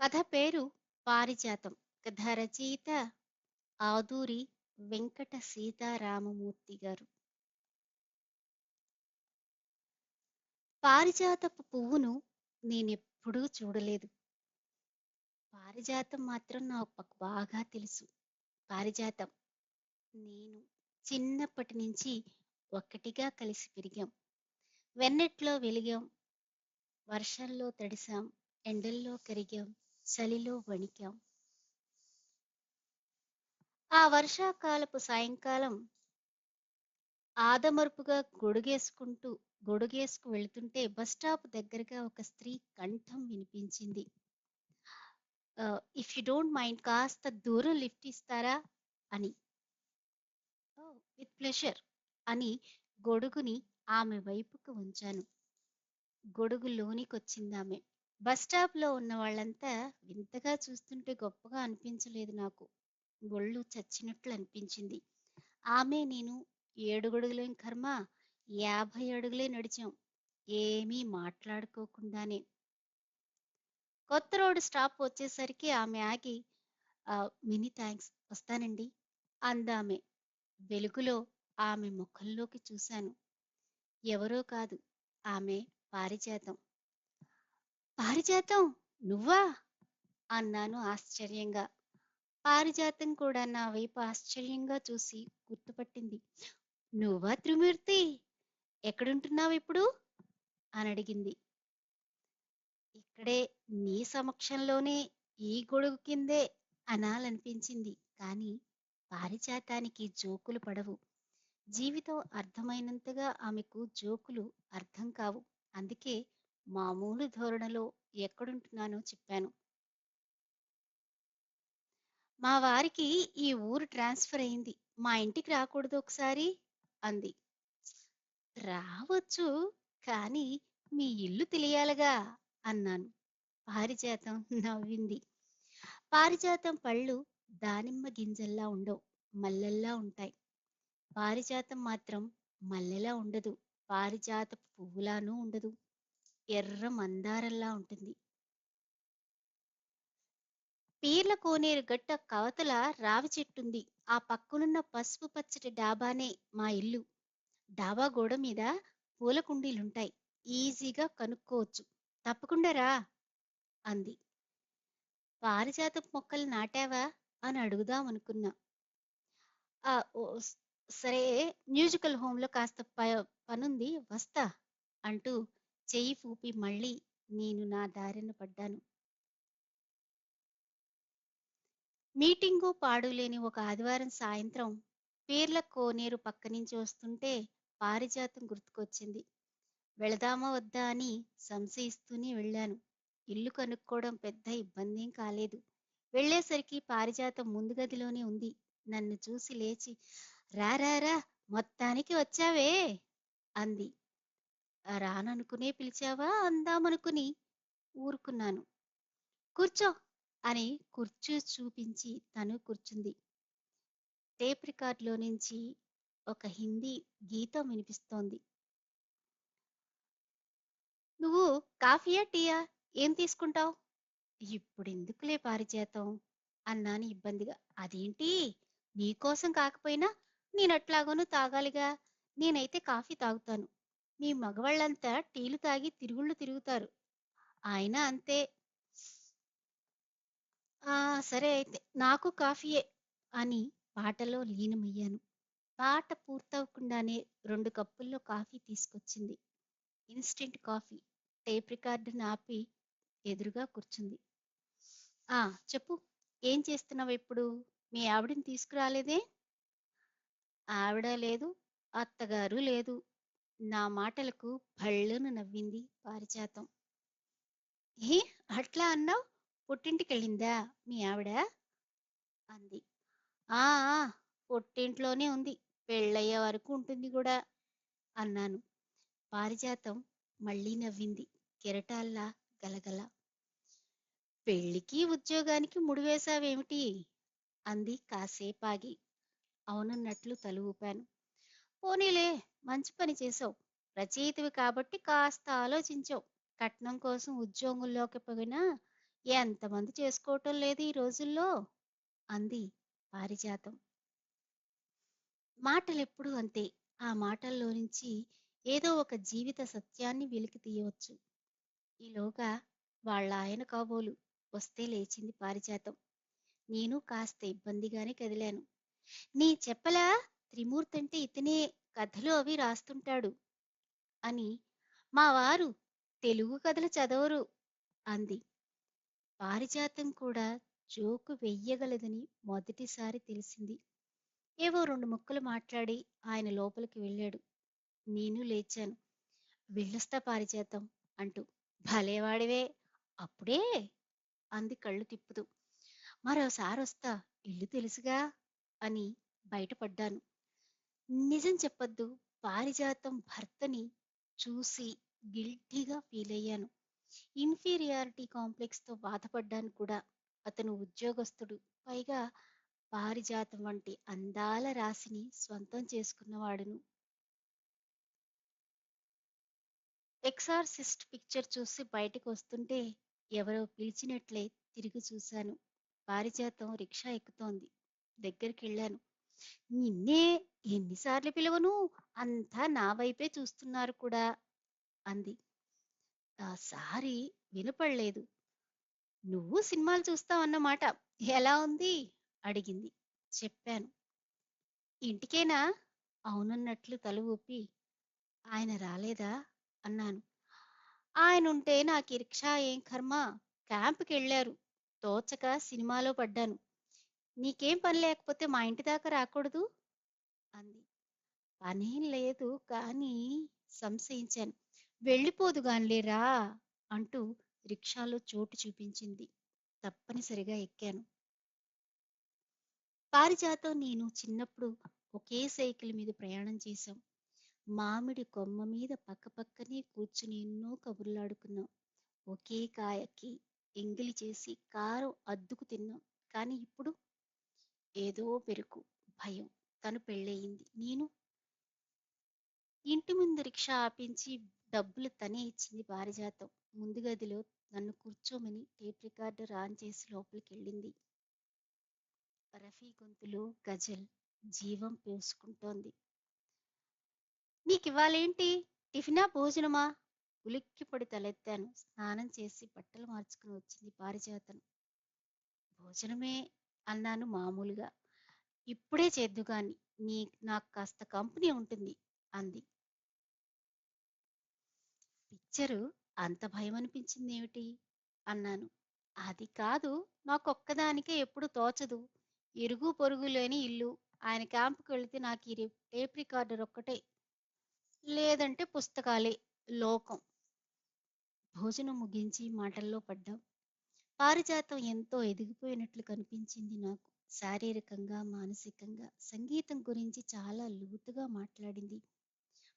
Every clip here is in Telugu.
కథ పేరు పారిజాతం. కథ రచయిత ఆదూరి వెంకట సీతారామమూర్తి గారు. పారిజాతపు పువ్వును నేనెప్పుడూ చూడలేదు. పారిజాతం మాత్రం నాకు బాగా తెలుసు. పారిజాతం. నేను చిన్నప్పటి నుంచి ఒక్కటిగా కలిసి పెరిగాం. వెన్నెట్లో వెలిగాం. వర్షంలో తడిసాం ఎండల్లో కరిగాం. చలిలో వణికాం. ఆ వర్షాకాలపు సాయంకాలం ఆదమరుపుగా గొడుగేసుకుంటూ గొడుగేసుకు వెళుతుంటే బస్ స్టాప్ దగ్గరగా ఒక స్త్రీ కంఠం వినిపించింది. ఇఫ్ యు డోంట్ మైండ్ కాస్త దూరం లిఫ్ట్ ఇస్తారా? అని. విత్ ప్లెషర్ అని గొడుగుని ఆమె వైపుకు ఉంచాను గొడుగు లోనికొచ్చిందామె. బస్ స్టాప్లో ఉన్న వాళ్ళంతా వింతగా చూస్తుంటే గొప్పగా అనిపించలేదు నాకు. ఒళ్ళు చచ్చినట్లు అనిపించింది. ఆమె నేను ఏడుగడుగులేం కర్మ యాభై అడుగులే నడిచాం. ఏమీ మాట్లాడుకోకుండానే. కొత్త రోడ్డు స్టాప్ వచ్చేసరికి ఆమె ఆగి మినీ థ్యాంక్స్ వస్తానండి అందామె. వెలుగులో ఆమె ముఖంలోకి చూశాను. ఎవరో కాదు ఆమె పారిజాతం. పారిజాతం నువ్వా? అన్నాను ఆశ్చర్యంగా. పారిజాతం కూడా నా వైపు ఆశ్చర్యంగా చూసి గుర్తుపట్టింది. నువ్వా త్రిమూర్తి? ఎక్కడుంటున్నావు ఇప్పుడు? అని అడిగింది. ఇక్కడే నీ సమక్షంలోనే ఈ గొడుగు కిందే అనాలనిపించింది. కానీ పారిజాతానికి జోకులు పడవు. జీవితం అర్థమైనంతగా ఆమెకు జోకులు అర్థం కావు. అందుకే మామూలు ధోరణిలో ఎక్కడుంటున్నానో చెప్పాను. మా వారికి ఈ ఊరు ట్రాన్స్ఫర్ అయింది. మా ఇంటికి రాకూడదు ఒకసారి అంది. రావచ్చు కానీ మీ ఇల్లు తెలియాలిగా అన్నాను. పారిజాతం నవ్వింది. పారిజాతం పళ్ళు దానిమ్మ గింజల్లా ఉండవు మల్లెల్లా ఉంటాయి. పారిజాతం మాత్రం మల్లెలా ఉండదు పారిజాత పువ్వులానూ ఉండదు. ఎర్ర మందారంలా ఉంటుంది. పీర్ల కోనేరు గట్ట కవతల రావి చెట్టుంది. ఆ పక్కనున్న పసుపు పచ్చటి డాబానే మా ఇల్లు. డాబా గోడ మీద పూల కుండీలుంటాయి. ఈజీగా కనుక్కోవచ్చు. తప్పకుండా రా! అంది. పారిజాత మొక్కలు నాటావా? అని అడుగుదాం అనుకున్నా సరే మ్యూజికల్ హోమ్లో కాస్త పనుంది వస్తా అంటూ చెయ్యి పూపి మళ్ళీ నేను నా దారిన పడ్డాను. మీటింగు పాడులేని ఒక ఆదివారం సాయంత్రం పేర్ల కోనేరు పక్క నుంచి వస్తుంటే పారిజాతం గుర్తుకొచ్చింది. వెళదామా వద్దా అని సంశయిస్తూనే వెళ్ళాను. ఇల్లు కనుక్కోవడం పెద్ద ఇబ్బందేం కాలేదు. వెళ్ళేసరికి పారిజాతం ముందు గదిలోనే ఉంది. నన్ను చూసి లేచి రారారా మొత్తానికి వచ్చావే అంది. రాననుకునే పిలిచావా? అందామనుకుని ఊరుకున్నాను. కూర్చో అని కుర్చీ చూపించి తను కూర్చుంది. టేప్ రికార్డులో నుంచి ఒక హిందీ గీతం వినిపిస్తోంది. నువ్వు కాఫీయా టీయా? ఏం తీసుకుంటావు? ఇప్పుడు ఎందుకులే పారిచేతం అన్నాను ఇబ్బందిగా. అదేంటి? నీకోసం కాకపోయినా నేనట్లాగోనూ తాగాలిగా. నేనైతే కాఫీ తాగుతాను. మీ మగవాళ్ళంతా టీలు తాగి తిరుగుళ్ళు తిరుగుతారు. ఆయన అంతే. ఆ సరే అయితే నాకు కాఫీయే అని పాటలో లీనమయ్యాను. పాట పూర్తవకుండానే రెండు కప్పుల్లో కాఫీ తీసుకొచ్చింది. ఇన్స్టెంట్ కాఫీ టేప్ రికార్డుని ఆపి ఎదురుగా కూర్చుంది. ఆ చెప్పు ఏం చేస్తున్నావు ఇప్పుడు? మీ ఆవిడని తీసుకురాలేదే? ఆవిడ లేదు అత్తగారు లేదు. నా మాటలకు భళ్ళును నవ్వింది పారిజాతం. ఏ? అట్లా అన్నావు? పుట్టింటికెళ్ళిందా? మీ ఆవిడ? అంది. ఆ పుట్టింట్లోనే ఉంది. పెళ్ళయ్యే వరకు ఉంటుంది కూడా అన్నాను. పారిజాతం మళ్ళీ నవ్వింది కెరటాల్లా గలగల. పెళ్ళికి ఉద్యోగానికి ముడివేశావేమిటి? అంది కాసేపాగి. అవునన్నట్లు తల ఊపాను పోనీలే మంచి పని చేసావు. రచయితవి కాబట్టి కాస్త ఆలోచించావు. కట్నం కోసం ఉద్యోగంలోకి పోయినా ఎంతమంది చేసుకోవటం లేదు ఈ రోజుల్లో అంది పారిజాతం. మాటలెప్పుడూ అంతే. ఆ మాటల్లో నుంచి ఏదో ఒక జీవిత సత్యాన్ని వెలికి తీయవచ్చు. ఈలోగా వాళ్ళ ఆయన కాబోలు వస్తే లేచింది పారిజాతం. నేను కాస్త ఇబ్బందిగానే కదిలాను. నీ చెప్పలా? త్రిమూర్తంటే ఇతనే కథలు అవి రాస్తుంటాడు అని మా వారు తెలుగు కథలు చదవరు అంది. పారిజాతం కూడా జోకు వెయ్యగలదని మొదటిసారి తెలిసింది. ఏవో రెండు ముక్కలు మాట్లాడి ఆయన లోపలికి వెళ్ళాడు. నేను లేచాను. వెళ్ళొస్తా పారిజాతం అంటూ. భలేవాడివే అప్పుడే అంది కళ్ళు తిప్పుతూ. మరోసారి వస్తా ఇల్లు తెలుసుగా అని బయటపడ్డాను. నిజం చెప్పొద్దు. పారిజాతం భర్తని చూసి గిల్టీగా ఫీల్ అయ్యాను. ఇన్ఫీరియారిటీ కాంప్లెక్స్తో బాధపడ్డాను కూడా. అతను ఉద్యోగస్తుడు. పైగా పారిజాతం వంటి అందాల రాశిని స్వంతం చేసుకున్నవాడును. ఎక్సార్సిస్ట్ పిక్చర్ చూసి బయటకు వస్తుంటే ఎవరో పిలిచినట్లే తిరిగి చూశాను. పారిజాతం రిక్షా ఎక్కుతోంది. దగ్గరికి వెళ్ళాను నిన్నే ఎన్నిసార్లు పిలవను? అంతా నా వైపే చూస్తున్నారు కూడా అంది. ఆ సారి వినపడలేదు. నువ్వు సినిమాలు చూస్తావన్నమాట. ఎలా ఉంది? అడిగింది. చెప్పాను. ఇంటికేనా? అవునన్నట్లు తల ఊపి ఆయన రాలేదా? అన్నాను. ఆయన ఉంటే నాకు కిరీక్ష ఏం కర్మ? క్యాంప్కి వెళ్ళారు తోచక సినిమాలో పడ్డాను. నీకేం పని లేకపోతే మా ఇంటి దాకా రాకూడదు? అంది. పనేం లేదు కానీ సంశయించాను. వెళ్ళిపోదు గానిలేరా అంటూ రిక్షాలో చోటు చూపించింది. తప్పనిసరిగా ఎక్కాను. పారిజాతం నేను చిన్నప్పుడు ఒకే సైకిల్ మీద ప్రయాణం చేశాం. మామిడి కొమ్మ మీద పక్కపక్కనే కూర్చుని ఎన్నో కబుర్లాడుకున్నాం. ఒకే కాయకి ఎంగిలి చేసి కారం అద్దుకు తిన్నాం. కానీ ఇప్పుడు ఏదో పెరుకు భయం తను పెళ్ళయింది. నేను ఇంటి ముందు రిక్షా ఆపించి డబ్బులు తనే ఇచ్చింది పారిజాతం. ముందు గదిలో నన్ను కూర్చోమని టేప్ రికార్డర్ ఆన్ చేసి లోపలికి వెళ్ళింది రఫీ గొంతులో గజల్ జీవం పోసుకుంటోంది. నీకివ్వాలేంటి? టిఫినా భోజనమా? ఉలిక్కిపడి తలెత్తాను. స్నానం చేసి బట్టలు మార్చుకుని వచ్చింది పారిజాతం. భోజనమే అన్నాను మామూలుగా. ఇప్పుడే చేద్దుగాని నీ నాకు కాస్త కంపెనీ ఉంటుంది అంది. పిక్చరు అంత భయం అనిపించింది ఏమిటి అన్నాను. అది కాదు నాకొక్కదానికే ఎప్పుడు తోచదు. ఇరుగు పొరుగు లేని ఇల్లు. ఆయన క్యాంపుకి వెళితే నాకు ఈ టేప్ రికార్డర్ ఒక్కటే. లేదంటే పుస్తకాలే లోకం. భోజనం ముగించి మాటల్లో పడ్డాం. పారిజాతం ఎంతో ఎదిగిపోయినట్లు కనిపించింది నాకు. శారీరకంగా మానసికంగా సంగీతం గురించి చాలా లోతుగా మాట్లాడింది.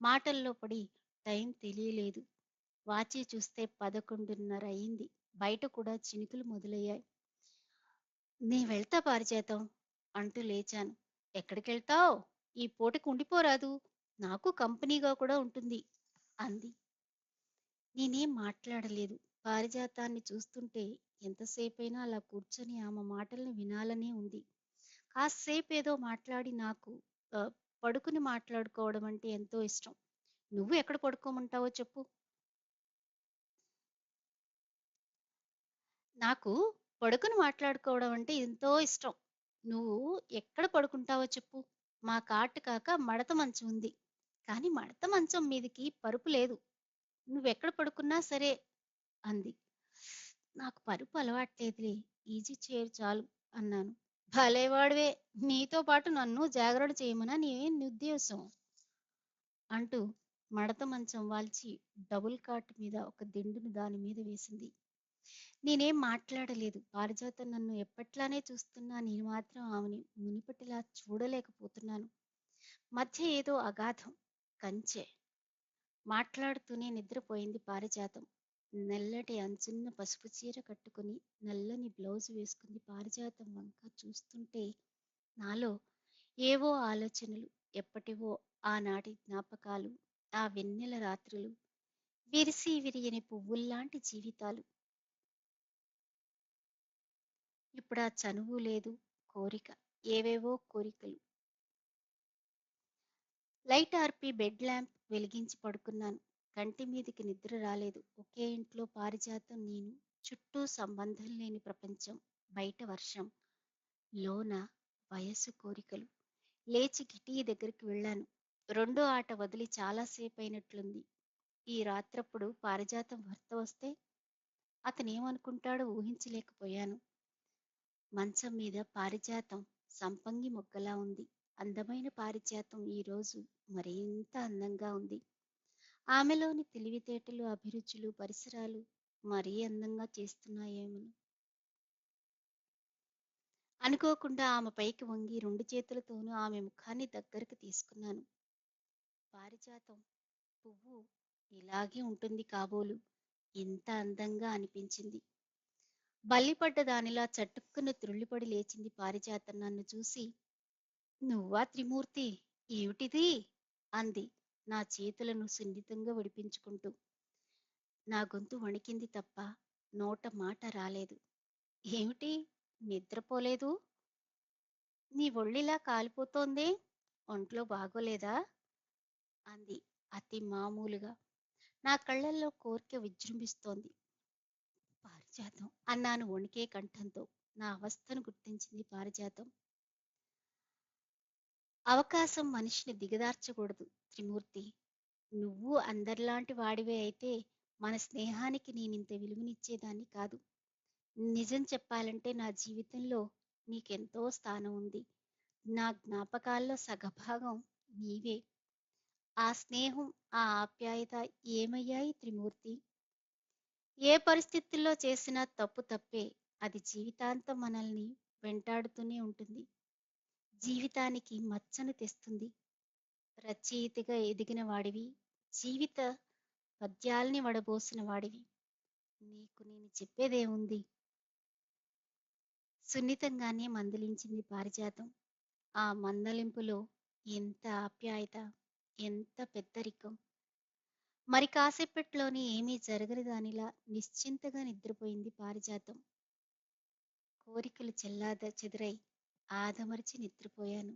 మాటల్లో పడి టైం తెలియలేదు. వాచి చూస్తే పదకొండున్నర అయింది. బయట కూడా చినుకులు మొదలయ్యాయి. నీ వెళ్తా పారిజాతం అంటూ లేచాను. ఎక్కడికి వెళ్తావు? ఈ పూటకు ఉండిపోరాదు. నాకు కంపెనీగా కూడా ఉంటుంది అంది. నేనేం మాట్లాడలేదు. పారిజాతాన్ని చూస్తుంటే ఎంతసేపైనా అలా కూర్చొని ఆమె మాటల్ని వినాలనే ఉంది. కాసేపు ఏదో మాట్లాడి నాకు పడుకుని మాట్లాడుకోవడం అంటే ఎంతో ఇష్టం. నువ్వు ఎక్కడ పడుకోమంటావో చెప్పు. నాకు పడుకుని మాట్లాడుకోవడం అంటే ఎంతో ఇష్టం. నువ్వు ఎక్కడ పడుకుంటావో చెప్పు. మా కాటు కాక మడత మంచం ఉంది. కానీ మడత మంచం మీదకి పరుపు లేదు. నువ్వెక్కడ పడుకున్నా సరే అంది. నాకు పరుపు అలవాట్లేదులే ఈజీ చైర్ చాలు అన్నాను. భలేవాడివే నీతో పాటు నన్ను జాగ్రత్త చేయమనా నీ నిర్దేశం అంటూ మడత మంచం వాల్చి డబుల్ కాట్ మీద ఒక దిండును దాని మీద వేసింది. నేనేం మాట్లాడలేదు. పారిజాతం నన్ను ఎప్పట్లానే చూస్తున్నా నేను మాత్రం ఆమెని మునిపటిలా చూడలేకపోతున్నాను. మధ్య ఏదో అగాధం కంచె. మాట్లాడుతూనే నిద్రపోయింది పారిజాతం. నల్లటి అంచున్న పసుపు చీర కట్టుకుని నల్లని బ్లౌజ్ వేసుకుంది పారిజాతం వంక చూస్తుంటే నాలో ఏవో ఆలోచనలు ఎప్పటివో ఆనాటి జ్ఞాపకాలు ఆ వెన్నెల రాత్రులు విరిసి విరియని పువ్వుల్లాంటి జీవితాలు. ఇప్పుడా చనువు లేదు కోరిక ఏవేవో కోరికలు. లైట్ ఆర్పి బెడ్ ల్యాంప్ వెలిగించి పడుకున్నాను. కంటి మీదికి నిద్ర రాలేదు. ఒకే ఇంట్లో పారిజాతం నేను చుట్టూ సంబంధం లేని ప్రపంచం బయట వర్షం లోన వయస్సు కోరికలు. లేచి కిటీ దగ్గరికి వెళ్ళాను. రెండో ఆట వదిలి చాలాసేపు అయినట్లుంది ఈ రాత్రప్పుడు పారిజాతం భర్త వస్తే అతనేమనుకుంటాడో ఊహించలేకపోయాను. మంచం మీద పారిజాతం సంపంగి మొగ్గలా ఉంది. అందమైన పారిజాతం ఈరోజు మరింత అందంగా ఉంది. ఆమెలోని తెలివితేటలు అభిరుచులు పరిసరాలు మరీ అందంగా చేస్తున్నాయేమో. అనుకోకుండా ఆమె పైకి వంగి రెండు చేతులతోనూ ఆమె ముఖాన్ని దగ్గరకు తీసుకున్నాను. పారిజాతం పువ్వు ఇలాగే ఉంటుంది కాబోలు. ఎంత అందంగా అనిపించింది. బల్లిపడ్డ దానిలా చటుక్కున త్రుళ్ళిపడి లేచింది పారిజాతం నన్ను చూసి. నువ్వా త్రిమూర్తి? ఏమిటిది? అంది. నా చేతులను సున్నితంగా విడిపించుకుంటూ నా గొంతు వణికింది తప్ప నోట మాట రాలేదు. ఏమిటి? నిద్రపోలేదు? నీ ఒళ్ళిలా కాలిపోతోంది? ఒంట్లో బాగోలేదా? అంది అతి మామూలుగా. నా కళ్ళల్లో కోరిక విజృంభిస్తోంది. పారిజాతం అన్నాను వణికే కంఠంతో. నా అవస్థను గుర్తించింది పారిజాతం. అవకాశం మనిషిని దిగదార్చకూడదు త్రిమూర్తి. నువ్వు అందరిలాంటి వాడివే అయితే మన స్నేహానికి నేనింత విలువనిచ్చేదాన్ని కాదు. నిజం చెప్పాలంటే నా జీవితంలో నీకెంతో స్థానం ఉంది. నా జ్ఞాపకాల్లో సగభాగం నీవే. ఆ స్నేహం ఆ ఆప్యాయత ఏమయ్యాయి త్రిమూర్తి? ఏ పరిస్థితుల్లో చేసినా తప్పు తప్పే. అది జీవితాంతం మనల్ని వెంటాడుతూనే ఉంటుంది. జీవితానికి మచ్చను తెస్తుంది. రచయితగా ఎదిగిన వాడివి. జీవిత పద్యాల్ని వడబోసిన వాడివి. నీకు నేను చెప్పేదేముంది సున్నితంగానే మందలించింది పారిజాతం. ఆ మందలింపులో ఎంత ఆప్యాయత ఎంత పెద్దరికం. మరి కాసేపట్లోనే ఏమీ జరగని దానిలా నిశ్చింతగా నిద్రపోయింది పారిజాతం. కోరికలు చెల్లాద చెదురై ఆదమరిచి నిద్రపోయాను.